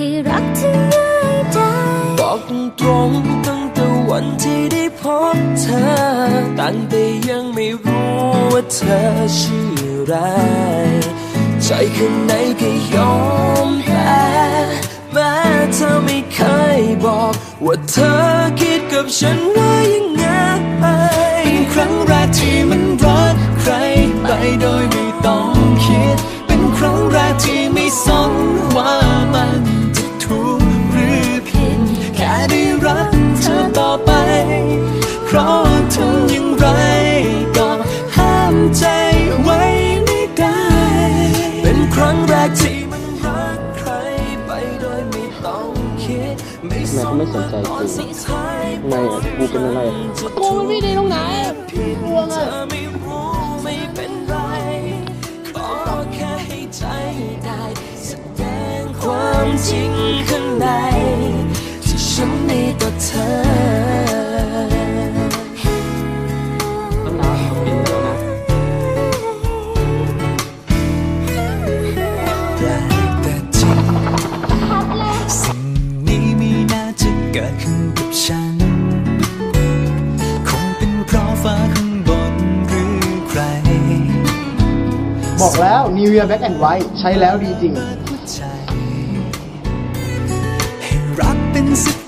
ให้รักที่ง่ายได้บอกตรงๆตั้งแต่วันที่ได้พบเธอ ตั้งแต่ยังไม่รู้ว่าเธอชื่ออะไร ใจข้างในก็ยอมแพ้แม้เธอไม่เคยบอก ว่าเธอคิดกับฉันว่ายังไงเป็นครั้งแรกที่มันรัก กที่มันรักใครไปโดยไม่ต้องคิดไม่สนไม่สนใจตอนกูสุดท้ายทำไมอะกูเป็นอะไรกูมันไม่ดีตรงไหนผิดเธอไม่รู้ไม่เป็นไรขอแค่ให้ใจได้แสดงความจริงข้างใน กิดขึ้นกับฉัน คงเป็นเพราะฟ้าข้างบนหรือใคร บอกแล้ว New Year Black and White ใช้แล้วดีจริงหัวใจให้รักเป็นสักทีบอกต